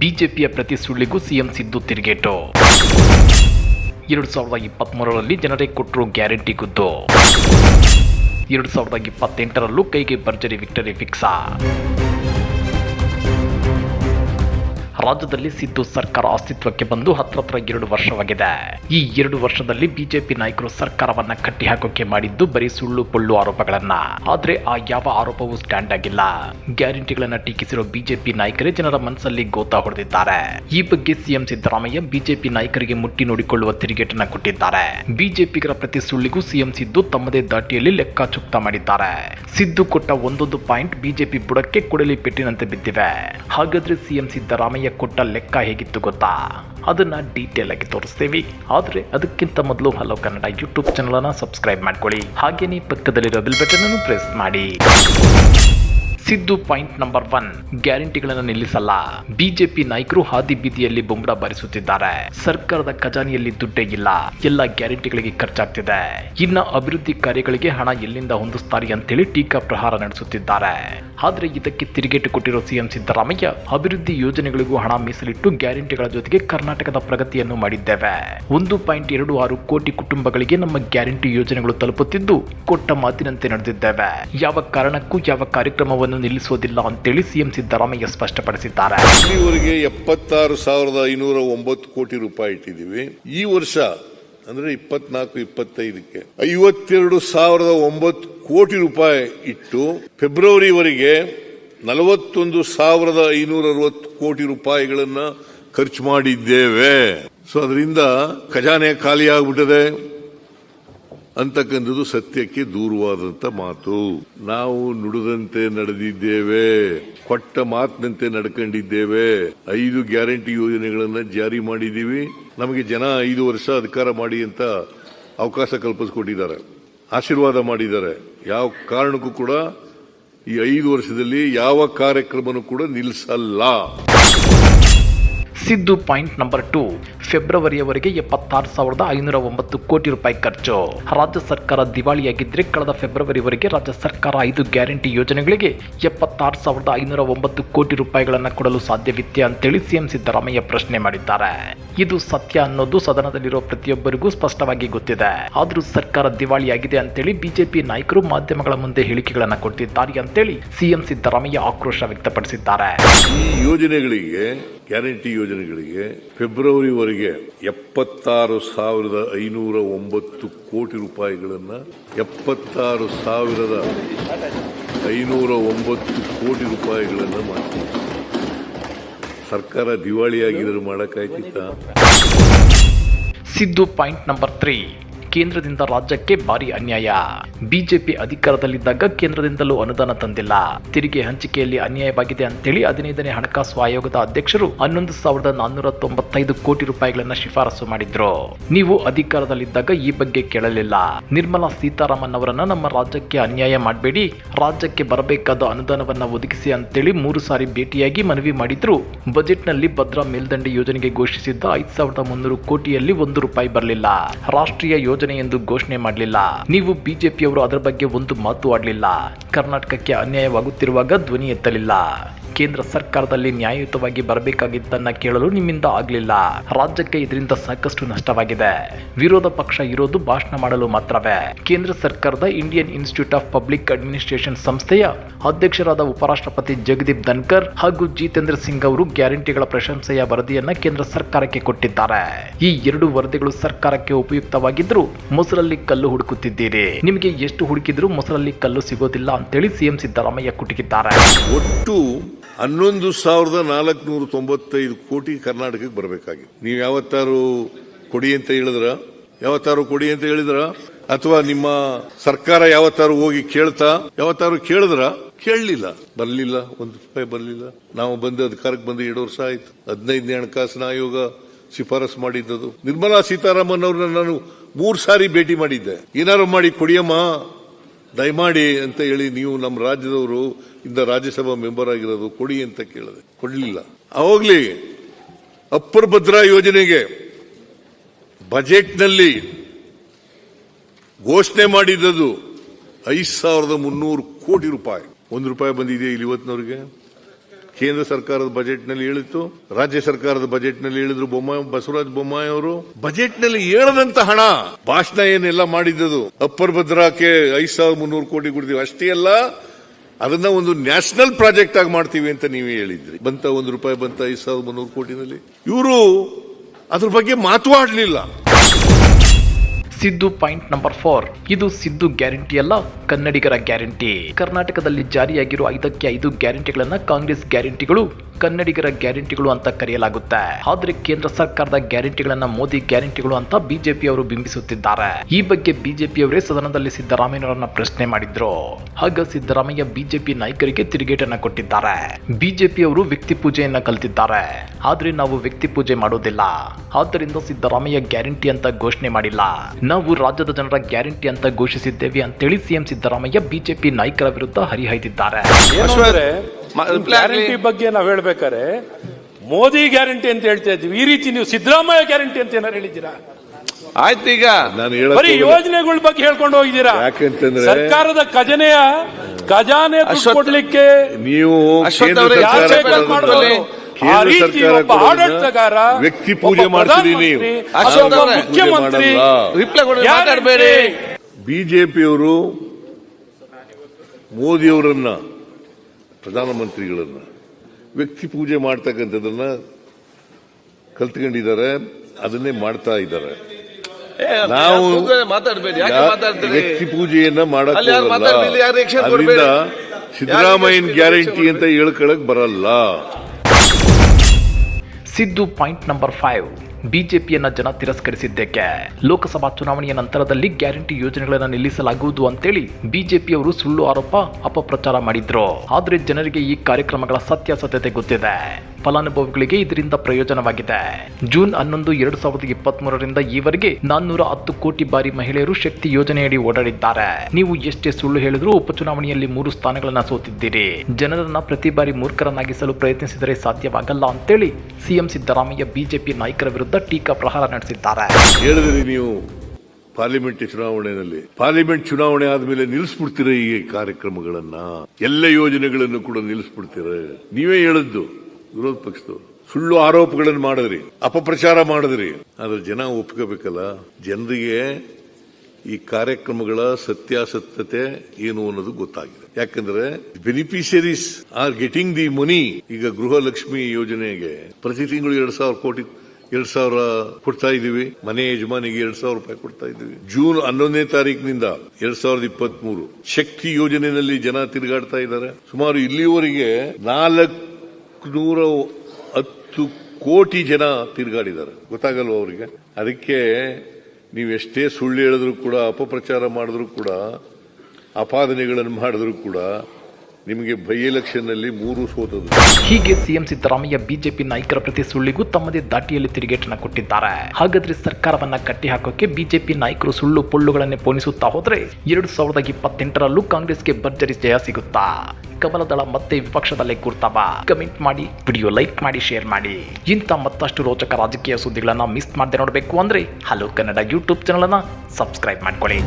ಬಿಜೆಪಿಯ ಪ್ರತಿ ಸುಳ್ಳಿಗೂ ಸಿಎಂ ಸಿದ್ದು ತಿರುಗೇಟು. ಎರಡು ಸಾವಿರದ ಇಪ್ಪತ್ಮೂರರಲ್ಲಿ ಜನರೇ ಕೊಟ್ಟರು ಗ್ಯಾರಂಟಿ ಗುದ್ದು. ಎರಡು ಸಾವಿರದ ಇಪ್ಪತ್ತೆಂಟರಲ್ಲೂ ಕೈಗೆ ಭರ್ಜರಿ ವಿಕ್ಟರಿ ಫಿಕ್ಸಾ. ರಾಜ್ಯದಲ್ಲಿ ಸಿದ್ದು ಸರ್ಕಾರ ಅಸ್ತಿತ್ವಕ್ಕೆ ಬಂದು ಹತ್ರತ್ರ ಎರಡು ವರ್ಷವಾಗಿದೆ. ಈ ಎರಡು ವರ್ಷದಲ್ಲಿ ಬಿಜೆಪಿ ನಾಯಕರು ಸರ್ಕಾರವನ್ನ ಕಟ್ಟಿಹಾಕೋಕೆ ಮಾಡಿದ್ದು ಬರೀ ಸುಳ್ಳು ಪೊಳ್ಳು ಆರೋಪಗಳನ್ನ. ಆದ್ರೆ ಆ ಯಾವ ಆರೋಪವೂ ಸ್ಟ್ಯಾಂಡ್ ಆಗಿಲ್ಲ. ಗ್ಯಾರಂಟಿಗಳನ್ನ ಟೀಕಿಸಿರೋ ಬಿಜೆಪಿ ನಾಯಕರೇ ಜನರ ಮನಸ್ಸಲ್ಲಿ ಗೋತಾ ಹೊಡೆದಿದ್ದಾರೆ. ಈ ಬಗ್ಗೆ ಸಿಎಂ ಸಿದ್ದರಾಮಯ್ಯ ಬಿಜೆಪಿ ನಾಯಕರಿಗೆ ಮುಟ್ಟಿ ನೋಡಿಕೊಳ್ಳುವ ತಿರುಗೇಟನ್ನ ಕೊಟ್ಟಿದ್ದಾರೆ. ಬಿಜೆಪಿಗರ ಪ್ರತಿ ಸುಳ್ಳಿಗೂ ಸಿಎಂ ಸಿದ್ದು ತಮ್ಮದೇ ದಾಟಿಯಲ್ಲಿ ಲೆಕ್ಕಾಚುಕ್ತ ಮಾಡಿದ್ದಾರೆ. ಸಿದ್ದು ಕೊಟ್ಟ ಒಂದೊಂದು ಪಾಯಿಂಟ್ ಬಿಜೆಪಿ ಬುಡಕ್ಕೆ ಕೊಡಲಿ ಪೆಟ್ಟಿನಂತೆ ಬಿದ್ದಿವೆ. ಹಾಗಾದ್ರೆ ಸಿಎಂ ಸಿದ್ದರಾಮಯ್ಯ ಕೊಟ್ಟ ಲೆಕ್ಕ ಹೇಗಿತ್ತು ಗೊತ್ತಾ? ಅದನ್ನ ಡೀಟೇಲ್ ಆಗಿ ತೋರಿಸ್ತೀವಿ. ಆದ್ರೆ ಅದಕ್ಕಿಂತ ಮೊದಲು ಹಲೋ ಕನ್ನಡ ಯೂಟ್ಯೂಬ್ ಚಾನಲ್ ಅನ್ನ ಸಬ್ಸ್ಕ್ರೈಬ್ ಮಾಡ್ಕೊಳ್ಳಿ. ಹಾಗೇನೇ ಪಕ್ಕದಲ್ಲಿರೋ ಬಿಲ್ ಬಟನ್ ಅನ್ನು ಪ್ರೆಸ್ ಮಾಡಿ. Siddu point number one. ಗ್ಯಾರಂಟಿಗಳನ್ನು ನಿಲ್ಲಿಸಲ್ಲ. ಬಿಜೆಪಿ ನಾಯಕರು ಹಾದಿ ಬೀದಿಯಲ್ಲಿ ಬೊಂಬಡ ಬಾರಿಸುತ್ತಿದ್ದಾರೆ. ಸರ್ಕಾರದ ಖಜಾನೆಯಲ್ಲಿ ದುಡ್ಡೇ ಇಲ್ಲ. ಎಲ್ಲ ಗ್ಯಾರಂಟಿಗಳಿಗೆ ಖರ್ಚಾಗ್ತಿದೆ. ಇನ್ನ ಅಭಿವೃದ್ಧಿ ಕಾರ್ಯಗಳಿಗೆ ಹಣ ಎಲ್ಲಿಂದ ಹೊಂದಿಸ್ತಾರೆ ಅಂತೇಳಿ ಟೀಕಾ ಪ್ರಹಾರ ನಡೆಸುತ್ತಿದ್ದಾರೆ. ಆದ್ರೆ ಇದಕ್ಕೆ ತಿರುಗೇಟು ಕೊಟ್ಟಿರೋ ಸಿಎಂ ಸಿದ್ದರಾಮಯ್ಯ, ಅಭಿವೃದ್ಧಿ ಯೋಜನೆಗಳಿಗೂ ಹಣ ಮೀಸಲಿಟ್ಟು ಗ್ಯಾರಂಟಿಗಳ ಜೊತೆಗೆ ಕರ್ನಾಟಕದ ಪ್ರಗತಿಯನ್ನು ಮಾಡಿದ್ದೇವೆ. ಒಂದು ಪಾಯಿಂಟ್ ಎರಡು ಆರು ಕೋಟಿ ಕುಟುಂಬಗಳಿಗೆ ನಮ್ಮ ಗ್ಯಾರಂಟಿ ಯೋಜನೆಗಳು ತಲುಪುತ್ತಿದ್ದು, ಕೊಟ್ಟ ಮಾತಿನಂತೆ ನಡೆದಿದ್ದೇವೆ. ಯಾವ ಕಾರಣಕ್ಕೂ ಯಾವ ಕಾರ್ಯಕ್ರಮವನ್ನು ನಿಲ್ಲಿಸುವುದಿಲ್ಲ ಅಂತೇಳಿ ಸಿಎಂ ಸಿದ್ದರಾಮಯ್ಯ ಸ್ಪಷ್ಟಪಡಿಸಿದ್ದಾರೆ. ಇಲ್ಲಿವರೆಗೆ ಎಪ್ಪತ್ತಾರು ಸಾವಿರದ ಐನೂರ ಒಂಬತ್ತು ಕೋಟಿ ರೂಪಾಯಿ ಇಟ್ಟಿದ್ದೀವಿ. ಈ ವರ್ಷ, ಅಂದ್ರೆ ಇಪ್ಪತ್ನಾಲ್ಕು, ಇಪ್ಪತ್ತೈದಕ್ಕೆ ಐವತ್ತೆರಡು ಸಾವಿರದ ಒಂಬತ್ತು ಕೋಟಿ ರೂಪಾಯಿ ಇಟ್ಟು ಫೆಬ್ರವರಿವರೆಗೆ ನಲವತ್ತೊಂದು ಸಾವಿರದ ಐನೂರ ಅರವತ್ತು ಕೋಟಿ ರೂಪಾಯಿಗಳನ್ನ ಖರ್ಚು ಮಾಡಿದ್ದೇವೆ. ಸೊ ಅದರಿಂದ ಖಜಾನೆ ಖಾಲಿ ಆಗ್ಬಿಟ್ಟದೆ. ಅಂತಕ್ಕಂಥದ್ದು ಸತ್ಯಕ್ಕೆ ದೂರವಾದಂತ ಮಾತು. ನಾವು ನುಡಿದಂತೆ ನಡೆದಿದ್ದೇವೆ, ಕೊಟ್ಟ ಮಾತಿನಂತೆ ನಡ್ಕೊಂಡಿದ್ದೇವೆ. ಐದು ಗ್ಯಾರಂಟಿ ಯೋಜನೆಗಳನ್ನ ಜಾರಿ ಮಾಡಿದ್ದೀವಿ. ನಮಗೆ ಜನ ಐದು ವರ್ಷ ಅಧಿಕಾರ ಮಾಡಿ ಅಂತ ಅವಕಾಶ ಕಲ್ಪಿಸಿಕೊಟ್ಟಿದ್ದಾರೆ, ಆಶೀರ್ವಾದ ಮಾಡಿದ್ದಾರೆ. ಯಾವ ಕಾರಣಕ್ಕೂ ಕೂಡ ಈ ಐದು ವರ್ಷದಲ್ಲಿ ಯಾವ ಕಾರ್ಯಕ್ರಮನೂ ಕೂಡ ನಿಲ್ಲಿಸಲ್ಲ. Siddu point number two. ಫೆಬ್ರವರಿಯವರೆಗೆ ಎಪ್ಪತ್ತಾರು ಸಾವಿರದ ಐನೂರ ಒಂಬತ್ತು ಕೋಟಿ ರೂಪಾಯಿ ಖರ್ಚು. ರಾಜ್ಯ ಸರ್ಕಾರ ದಿವಾಳಿಯಾಗಿದ್ದರೆ ಕಳೆದ ಫೆಬ್ರವರಿವರೆಗೆ ರಾಜ್ಯ ಸರ್ಕಾರ ಐದು ಗ್ಯಾರಂಟಿ ಯೋಜನೆಗಳಿಗೆ ಎಪ್ಪತ್ತಾರು ಸಾವಿರದ ಐನೂರ ಒಂಬತ್ತು ಕೋಟಿ ರೂಪಾಯಿಗಳನ್ನು ಕೊಡಲು ಸಾಧ್ಯವಿತ್ತೆ ಅಂತೇಳಿ ಸಿಎಂ ಸಿದ್ದರಾಮಯ್ಯ ಪ್ರಶ್ನೆ ಮಾಡಿದ್ದಾರೆ. ಇದು ಸತ್ಯ ಅನ್ನೋದು ಸದನದಲ್ಲಿರೋ ಪ್ರತಿಯೊಬ್ಬರಿಗೂ ಸ್ಪಷ್ಟವಾಗಿ ಗೊತ್ತಿದೆ. ಆದರೂ ಸರ್ಕಾರ ದಿವಾಳಿಯಾಗಿದೆ ಅಂತೇಳಿ ಬಿಜೆಪಿ ನಾಯಕರು ಮಾಧ್ಯಮಗಳ ಮುಂದೆ ಹೇಳಿಕೆಗಳನ್ನು ಕೊಟ್ಟಿದ್ದಾರೆ ಅಂತೇಳಿ ಸಿಎಂ ಸಿದ್ದರಾಮಯ್ಯ ಆಕ್ರೋಶ ವ್ಯಕ್ತಪಡಿಸಿದ್ದಾರೆ. ಈ ಯೋಜನೆಗಳಿಗೆ, ಗ್ಯಾರಂಟಿ ಯೋಜನೆಗಳಿಗೆ ಫೆಬ್ರವರಿವರೆಗೆ ಎಪ್ಪತ್ತಾರು ಸಾವಿರದ ಐನೂರ ಒಂಬತ್ತು ಕೋಟಿ ರೂಪಾಯಿಗಳನ್ನು ಎಪ್ಪತ್ತಾರು ಸಾವಿರದ ಐನೂರ ಒಂಬತ್ತು ಕೋಟಿ ರೂಪಾಯಿಗಳನ್ನು ಮಾಡ್ತೀವಿ. ಸರ್ಕಾರ ದಿವಾಳಿಯಾಗಿದ್ರೆ ಮಾಡೋಕ್ಕಾಯ್ತಿತ್ತ? Siddu point number three. ಕೇಂದ್ರದಿಂದ ರಾಜ್ಯಕ್ಕೆ ಭಾರಿ ಅನ್ಯಾಯ. ಬಿಜೆಪಿ ಅಧಿಕಾರದಲ್ಲಿದ್ದಾಗ ಕೇಂದ್ರದಿಂದಲೂ ಅನುದಾನ ತಂದಿಲ್ಲ. ತೆರಿಗೆ ಹಂಚಿಕೆಯಲ್ಲಿ ಅನ್ಯಾಯವಾಗಿದೆ ಅಂತೇಳಿ ಹದಿನೈದನೇ ಹಣಕಾಸು ಆಯೋಗದ ಅಧ್ಯಕ್ಷರು ಹನ್ನೊಂದು ಸಾವಿರದ ನಾನ್ನೂರ ತೊಂಬತ್ತೈದು ಕೋಟಿ ರೂಪಾಯಿಗಳನ್ನ ಶಿಫಾರಸು ಮಾಡಿದ್ರು. ನೀವು ಅಧಿಕಾರದಲ್ಲಿದ್ದಾಗ ಈ ಬಗ್ಗೆ ಕೇಳಲಿಲ್ಲ. ನಿರ್ಮಲಾ ಸೀತಾರಾಮನ್ ಅವರನ್ನ ನಮ್ಮ ರಾಜ್ಯಕ್ಕೆ ಅನ್ಯಾಯ ಮಾಡಬೇಡಿ. ರಾಜ್ಯಕ್ಕೆ ಬರಬೇಕಾದ ಅನುದಾನವನ್ನ ಒದಗಿಸಿ ಅಂತೇಳಿ ಮೂರು ಸಾರಿ ಭೇಟಿಯಾಗಿ ಮನವಿ ಮಾಡಿದ್ರು. ಬಜೆಟ್ನಲ್ಲಿ ಭದ್ರಾ ಮೇಲ್ದಂಡೆ ಯೋಜನೆಗೆ ಘೋಷಿಸಿದ್ದ ಐದು ಸಾವಿರದ ಮುನ್ನೂರು ಕೋಟಿಯಲ್ಲಿ ಒಂದು ರೂಪಾಯಿ ಬರಲಿಲ್ಲ. ರಾಷ್ಟ್ರೀಯ ಯೋಜನೆ ಎಂದು ಘೋಷಣೆ ಮಾಡಲಿಲ್ಲ. ನೀವು ಬಿಜೆಪಿಯವರು ಅದರ ಬಗ್ಗೆ ಒಂದು ಮಾತು ಆಡಲಿಲ್ಲ. ಕರ್ನಾಟಕಕ್ಕೆ ಅನ್ಯಾಯವಾಗುತ್ತಿರುವಾಗ ಧ್ವನಿ ಎತ್ತಲಿಲ್ಲ. ಕೇಂದ್ರ ಸರ್ಕಾರದಲ್ಲಿ ನ್ಯಾಯಯುತವಾಗಿ ಬರಬೇಕಾಗಿದ್ದನ್ನ ಕೇಳಲು ನಿಮ್ಮಿಂದ ಆಗಲಿಲ್ಲ. ರಾಜ್ಯಕ್ಕೆ ಇದರಿಂದ ಸಾಕಷ್ಟು ನಷ್ಟವಾಗಿದೆ. ವಿರೋಧ ಪಕ್ಷ ಇರೋದು ಭಾಷಣ ಮಾಡಲು ಮಾತ್ರವೇ. ಕೇಂದ್ರ ಸರ್ಕಾರದ Indian Institute of Public Administration ಸಂಸ್ಥೆಯ ಅಧ್ಯಕ್ಷರಾದ ಉಪರಾಷ್ಟ್ರಪತಿ ಜಗದೀಪ್ ಧನ್ಕರ್ ಹಾಗೂ ಜಿತೇಂದ್ರ ಸಿಂಗ್ ಅವರು ಗ್ಯಾರಂಟಿಗಳ ಪ್ರಶಂಸೆಯ ವರದಿಯನ್ನ ಕೇಂದ್ರ ಸರ್ಕಾರಕ್ಕೆ ಕೊಟ್ಟಿದ್ದಾರೆ. ಈ ಎರಡು ವರದಿಗಳು ಸರ್ಕಾರಕ್ಕೆ ಉಪಯುಕ್ತವಾಗಿದ್ರು ಮೊಸರಲ್ಲಿ ಕಲ್ಲು ಹುಡುಕುತ್ತಿದ್ದೀರಿ. ನಿಮಗೆ ಎಷ್ಟು ಹುಡುಕಿದ್ರು ಮೊಸರಲ್ಲಿ ಕಲ್ಲು ಸಿಗೋದಿಲ್ಲ ಅಂತೇಳಿ ಸಿಎಂ ಸಿದ್ದರಾಮಯ್ಯ ಕುಟುಕಿದ್ದಾರೆ. ಒಟ್ಟು ಹನ್ನೊಂದು ಸಾವಿರದ ನಾಲ್ಕುನೂರ ತೊಂಬತ್ತೈದು ಕೋಟಿ ಕರ್ನಾಟಕಕ್ಕೆ ಬರಬೇಕಾಗಿತ್ತು ನೀವು ಯಾವತ್ತಾರು ಕೊಡಿ ಅಂತ ಹೇಳಿದ್ರ? ಯಾವತ್ತಾರು ಕೊಡಿ ಅಂತ ಹೇಳಿದ್ರ? ಅಥವಾ ನಿಮ್ಮ ಸರ್ಕಾರ ಯಾವತ್ತಾರು ಹೋಗಿ ಕೇಳ್ತಾ? ಯಾವತ್ತಾರು ಕೇಳಿದ್ರ? ಕೇಳಲಿಲ್ಲ. ಬರಲಿಲ್ಲ. ಒಂದು ರೂಪಾಯಿ ಬರಲಿಲ್ಲ. ನಾವು ಬಂದು ಅಧಿಕಾರಕ್ಕೆ ಬಂದು ಎರಡು ವರ್ಷ ಆಯ್ತು. ಹದಿನೈದನೇ ಹಣಕಾಸಿನ ಆಯೋಗ ಶಿಫಾರಸು ಮಾಡಿದ್ದದು. ನಿರ್ಮಲಾ ಸೀತಾರಾಮನ್ ಅವ್ರನ್ನ ನಾನು ಮೂರು ಸಾರಿ ಭೇಟಿ ಮಾಡಿದ್ದೆ. ಏನಾರು ಮಾಡಿ ಕೊಡಿಯಮ್ಮ? ದಯಮಾಡಿ ಅಂತ ಹೇಳಿ ನೀವು ನಮ್ಮ ರಾಜ್ಯದವರು ಇಂದ ರಾಜ್ಯಸಭಾ ಮೆಂಬರ್ ಆಗಿರೋದು ಕೊಡಿ ಅಂತ ಕೇಳಿದೆ. ಕೊಡ್ಲಿಲ್ಲ. ಅವಾಗ್ಲಿ ಅಪ್ಪರ್ ಭದ್ರಾ ಯೋಜನೆಗೆ ಬಜೆಟ್ನಲ್ಲಿ ಘೋಷಣೆ ಮಾಡಿದ್ದದು ಐದು ಸಾವಿರದ ಮುನ್ನೂರು ಕೋಟಿ ರೂಪಾಯಿ. ಒಂದು ರೂಪಾಯಿ ಬಂದಿದೆ ಇಲ್ಲಿ ಇವತ್ತಿನವ್ರಿಗೆ? ಕೇಂದ್ರ ಸರ್ಕಾರದ ಬಜೆಟ್ನಲ್ಲಿ ಹೇಳಿತ್ತು, ರಾಜ್ಯ ಸರ್ಕಾರದ ಬಜೆಟ್ನಲ್ಲಿ ಹೇಳಿದ್ರು ಬೊಮ್ಮಾಯಿ, ಬಸವರಾಜ ಬೊಮ್ಮಾಯಿ ಅವರು. ಬಜೆಟ್ನಲ್ಲಿ ಹೇಳದಂತ ಹಣ, ಭಾಷಣ ಏನೆಲ್ಲ ಮಾಡಿದ್ದು ಅಪ್ಪರ್ ಭದ್ರಾಕ್ಕೆ ಐದ್ ಸಾವಿರದ ಮುನ್ನೂರು ಕೋಟಿ ಕೊಡ್ತೀವಿ, ಅಷ್ಟೇ ಅಲ್ಲ, ಅದನ್ನ ಒಂದು ನ್ಯಾಷನಲ್ ಪ್ರಾಜೆಕ್ಟ್ ಆಗಿ ಮಾಡ್ತೀವಿ ಅಂತ ನೀವೇ ಹೇಳಿದ್ರಿ. ಬಂತ ಒಂದು ರೂಪಾಯಿ ಬಂತ ಐದು ಸಾವಿರದ ಮುನ್ನೂರು ಕೋಟಿನಲ್ಲಿ. ಇವರು ಅದ್ರ ಬಗ್ಗೆ ಮಾತುವಾಡ್ಲಿಲ್ಲ ಸಿದ್ದು ಪಾಯಿಂಟ್ ನಂಬರ್ ಫೋರ್. ಇದು ಸಿದ್ದು ಗ್ಯಾರಂಟಿ ಅಲ್ಲ, ಕನ್ನಡಿಗರ ಗ್ಯಾರಂಟಿ. ಕರ್ನಾಟಕದಲ್ಲಿ ಜಾರಿಯಾಗಿರುವ ಐದಕ್ಕೆ ಐದು ಗ್ಯಾರಂಟಿಗಳನ್ನ ಕಾಂಗ್ರೆಸ್ ಗ್ಯಾರಂಟಿಗಳು ಕನ್ನಡಿಗರ ಗ್ಯಾರಂಟಿಗಳು ಅಂತ ಕರೆಯಲಾಗುತ್ತೆ. ಆದ್ರೆ ಕೇಂದ್ರ ಸರ್ಕಾರದ ಗ್ಯಾರಂಟಿಗಳನ್ನ ಮೋದಿ ಗ್ಯಾರಂಟಿಗಳು ಅಂತ ಬಿಜೆಪಿ ಅವರು ಬಿಂಬಿಸುತ್ತಿದ್ದಾರೆ. ಈ ಬಗ್ಗೆ ಬಿಜೆಪಿಯವರೇ ಸದನದಲ್ಲಿ ಸಿದ್ದರಾಮಯ್ಯನವರನ್ನ ಪ್ರಶ್ನೆ ಮಾಡಿದ್ರು. ಆಗ ಸಿದ್ದರಾಮಯ್ಯ ಬಿಜೆಪಿ ನಾಯಕರಿಗೆ ತಿರುಗೇಟನ್ನ ಕೊಟ್ಟಿದ್ದಾರೆ. ಬಿಜೆಪಿ ಅವರು ವ್ಯಕ್ತಿ ಪೂಜೆಯನ್ನ ಕಲಿತಿದ್ದಾರೆ. ಆದ್ರೆ ನಾವು ವ್ಯಕ್ತಿ ಪೂಜೆ ಮಾಡೋದಿಲ್ಲ. ಆದ್ದರಿಂದ ಸಿದ್ದರಾಮಯ್ಯ ಗ್ಯಾರಂಟಿ ಅಂತ ಘೋಷಣೆ ಮಾಡಿಲ್ಲ. ನಾವು ರಾಜ್ಯದ ಜನರ ಗ್ಯಾರಂಟಿ ಅಂತ ಘೋಷಿಸಿದ್ದೇವೆ ಅಂತೇಳಿ ಸಿಎಂ ಸಿದ್ದರಾಮಯ್ಯ ಬಿಜೆಪಿ ನಾಯಕರ ವಿರುದ್ಧ ಹರಿಹಾಯ್ದಿದ್ದಾರೆ. ಗ್ಯಾರಂಟಿ ಬಗ್ಗೆ ನಾವು ಹೇಳ್ಬೇಕಾರೆ ಮೋದಿ ಗ್ಯಾರಂಟಿ ಅಂತ ಹೇಳ್ತಾ ಇದ್ವಿ. ಈ ರೀತಿ ನೀವು ಸಿದ್ದರಾಮಯ್ಯ ಗ್ಯಾರಂಟಿ ಅಂತ ಏನಾರು ಹೇಳಿದ್ದೀರಾ? ಆಯ್ತು ಈಗ. ನಾನು ಬರೀ ಯೋಜನೆಗಳ ಬಗ್ಗೆ ಹೇಳ್ಕೊಂಡು ಹೋಗಿದ್ದೀರಾ? ಯಾಕೆಂತಂದ್ರೆ- ಸರ್ಕಾರದ ಖಜನೆಯ ಖಜಾನೆ ಕೊಡ್ಲಿಕ್ಕೆ ನೀವು ಆಡಳಿತಗಾರ ವ್ಯಕ್ತಿ ಪೂಜೆ ಅವರೇ, ಮುಖ್ಯಮಂತ್ರಿ ರಿಪ್ಲೈ ಕೊಡಿ ಗ್ಯಾರಂಟಿ. ಮಾತಾಡಬೇಡಿ. ಬಿಜೆಪಿಯವರು ಮೋದಿಯವರನ್ನ ಪ್ರಧಾನಮಂತ್ರಿಗಳನ್ನ ವ್ಯಕ್ತಿ ಪೂಜೆ ಮಾಡ್ತಕ್ಕಂಥದ್ದನ್ನ ಕಲ್ತ್ಕೊಂಡಿದ್ದಾರೆ ಅದನ್ನೇ ಮಾಡ್ತಾ ಇದ್ದಾರೆ. ನಾವು ಮಾತಾಡಬೇಡಿ ಯಾಕೆ ಮಾತಾಡ್ತೀರಿ? ವ್ಯಕ್ತಿ ಪೂಜೆಯನ್ನ ಮಾಡಿದ ಅದರಿಂದ ಸಿದ್ದರಾಮಯ್ಯನ ಗ್ಯಾರಂಟಿ ಅಂತ ಹೇಳ್ಕೊಳಕ್ ಬರಲ್ಲ. Siddu point number five. ಬಿಜೆಪಿಯನ್ನ ಜನ ತಿರಸ್ಕರಿಸಿದ್ದಕ್ಕೆ. ಲೋಕಸಭಾ ಚುನಾವಣೆಯ ನಂತರದಲ್ಲಿ ಗ್ಯಾರಂಟಿ ಯೋಜನೆಗಳನ್ನು ನಿಲ್ಲಿಸಲಾಗುವುದು ಅಂತೇಳಿ ಬಿಜೆಪಿಯವರು ಸುಳ್ಳು ಆರೋಪ, ಅಪಪ್ರಚಾರ ಮಾಡಿದ್ರು. ಆದ್ರೆ ಜನರಿಗೆ ಈ ಕಾರ್ಯಕ್ರಮಗಳ ಸತ್ಯಾಸತ್ಯತೆ ಗೊತ್ತಿದೆ. ಫಲಾನುಭವಿಗಳಿಗೆ ಇದರಿಂದ ಪ್ರಯೋಜನವಾಗಿದೆ. ಜೂನ್ ಹನ್ನೊಂದು, ಎರಡು ಸಾವಿರದ ಇಪ್ಪತ್ತ್ ಮೂರರಿಂದ ಈವರೆಗೆ ನಾನ್ನೂರ ಹತ್ತು ಕೋಟಿ ಬಾರಿ ಮಹಿಳೆಯರು ಶಕ್ತಿ ಯೋಜನೆಯಡಿ ಓಡಾಡಿದ್ದಾರೆ. ನೀವು ಎಷ್ಟೇ ಸುಳ್ಳು ಹೇಳಿದ್ರೂ ಉಪಚುನಾವಣೆಯಲ್ಲಿ ಮೂರು ಸ್ಥಾನಗಳನ್ನ ಸೋತಿದ್ದೀರಿ. ಜನರನ್ನ ಪ್ರತಿ ಬಾರಿ ಮೂರ್ಖರನ್ನಾಗಿಸಲು ಪ್ರಯತ್ನಿಸಿದರೆ ಸಾಧ್ಯವಾಗಲ್ಲ ಅಂತೇಳಿ ಸಿಎಂ ಸಿದ್ದರಾಮಯ್ಯ ಬಿಜೆಪಿ ನಾಯಕರ ವಿರುದ್ಧ ಟೀಕಾ ಪ್ರಹಾರ ನಡೆಸಿದ್ದಾರೆ. ಹೇಳಿದ್ರಿ ನೀವು ಪಾರ್ಲಿಮೆಂಟ್ ಚುನಾವಣೆಯಲ್ಲಿ. ಪಾರ್ಲಿಮೆಂಟ್ ಚುನಾವಣೆ ಆದ್ಮೇಲೆ ನಿಲ್ಲಿಸ್ಬಿಡ್ತೀರ ಈ ಕಾರ್ಯಕ್ರಮಗಳನ್ನ? ಎಲ್ಲ ಯೋಜನೆಗಳನ್ನು ಕೂಡ ನಿಲ್ಲಿಸ್ಬಿಡ್ತೀರ? ನೀವೇ ಹೇಳಿದ್ದು. ವಿರೋಧ ಪಕ್ಷದವರು. ಸುಳ್ಳು ಆರೋಪಗಳನ್ನು ಮಾಡಿದ್ರಿ. ಅಪಪ್ರಚಾರ ಮಾಡಿದ್ರಿ. ಆದ್ರೆ ಜನ ಒಪ್ಕೋಬೇಕಲ್ಲ. ಜನರಿಗೆ ಈ ಕಾರ್ಯಕ್ರಮಗಳ ಸತ್ಯಾಸತ್ಯತೆ ಏನು ಅನ್ನೋದು ಗೊತ್ತಾಗಿದೆ. ಯಾಕಂದ್ರೆ beneficiaries are getting the money ಈಗ ಗೃಹಲಕ್ಷ್ಮಿ ಯೋಜನೆಗೆ ಪ್ರತಿ ತಿಂಗಳು ಎರಡ್ ಸಾವಿರ ಕೋಟಿ, ಎರಡ್ ಸಾವಿರ ಕೊಡ್ತಾ ಇದೀವಿ ಮನೆ ಯಜಮಾನಿಗೆ ಎರಡ್ ಸಾವಿರ ರೂಪಾಯಿ ಕೊಡ್ತಾ ಇದೀವಿ ಜೂನ್ ಹನ್ನೊಂದನೇ ತಾರೀಕಿನಿಂದ ಎರಡ್ ಸಾವಿರದ ಇಪ್ಪತ್ತ್ ಮೂರು ಶಕ್ತಿ ಯೋಜನೆಯಲ್ಲಿ ಜನ ತಿರುಗಾಡ್ತಾ ಇದ್ದಾರೆ. ಸುಮಾರು ಇಲ್ಲಿವರೆಗೆ ನಾಲ್ಕುನೂರ ಹತ್ತು ಕೋಟಿ ಜನ ತಿರುಗಾಡಿದ್ದಾರೆ. ಗೊತ್ತಾಗಲ್ವ ಅವರಿಗೆ? ಅದಕ್ಕೆ ನೀವು ಎಷ್ಟೇ ಸುಳ್ಳು ಹೇಳಿದ್ರು ಕೂಡ, ಅಪಪ್ರಚಾರ ಮಾಡಿದ್ರು ಕೂಡ ಅಪಾದನೆಗಳನ್ನು ಮಾಡಿದ್ರು ಕೂಡ ನಿಮಗೆ ಬೈ ಎಲೆಕ್ಷನ್ನಲ್ಲಿ ಮೂರು ಸೋತದು. ಹೀಗೆ ಸಿಎಂ ಸಿದ್ದರಾಮಯ್ಯ ಬಿಜೆಪಿ ನಾಯಕರ ಪ್ರತಿ ಸುಳ್ಳಿಗೂ ತಮ್ಮದೇ ದಾಟಿಯಲ್ಲಿ ತಿರುಗೇಟನ್ನು ಕೊಟ್ಟಿದ್ದಾರೆ. ಹಾಗಾದ್ರೆ ಸರ್ಕಾರವನ್ನ ಕಟ್ಟಿ ಹಾಕೋಕೆ ಬಿಜೆಪಿ ನಾಯಕರು ಸುಳ್ಳು ಪೊಳ್ಳುಗಳನ್ನೇ ಪೋಣಿಸುತ್ತಾ ಹೋದ್ರೆ ಎರಡು ಸಾವಿರದ ಇಪ್ಪತ್ತೆಂಟರಲ್ಲೂ ಕಾಂಗ್ರೆಸ್ಗೆ ಭರ್ಜರಿ ಜಯ ಸಿಗುತ್ತಾ? ಕಮಲದಳ ಮತ್ತೆ ವಿಪಕ್ಷದಲ್ಲೇ ಕೂರ್ತಾವ? ಕಮೆಂಟ್ ಮಾಡಿ, ವಿಡಿಯೋ ಲೈಕ್ ಮಾಡಿ, ಶೇರ್ ಮಾಡಿ. ಇಂಥ ಮತ್ತಷ್ಟು ರೋಚಕ ರಾಜಕೀಯ ಸುದ್ದಿಗಳನ್ನ ಮಿಸ್ ಮಾಡದೆ ನೋಡಬೇಕು ಅಂದ್ರೆ ಹಲೋ ಕನ್ನಡ ಯೂಟ್ಯೂಬ್ ಚಾನಲ್ ಅನ್ನ ಸಬ್ಸ್ಕ್ರೈಬ್ ಮಾಡ್ಕೊಳ್ಳಿ.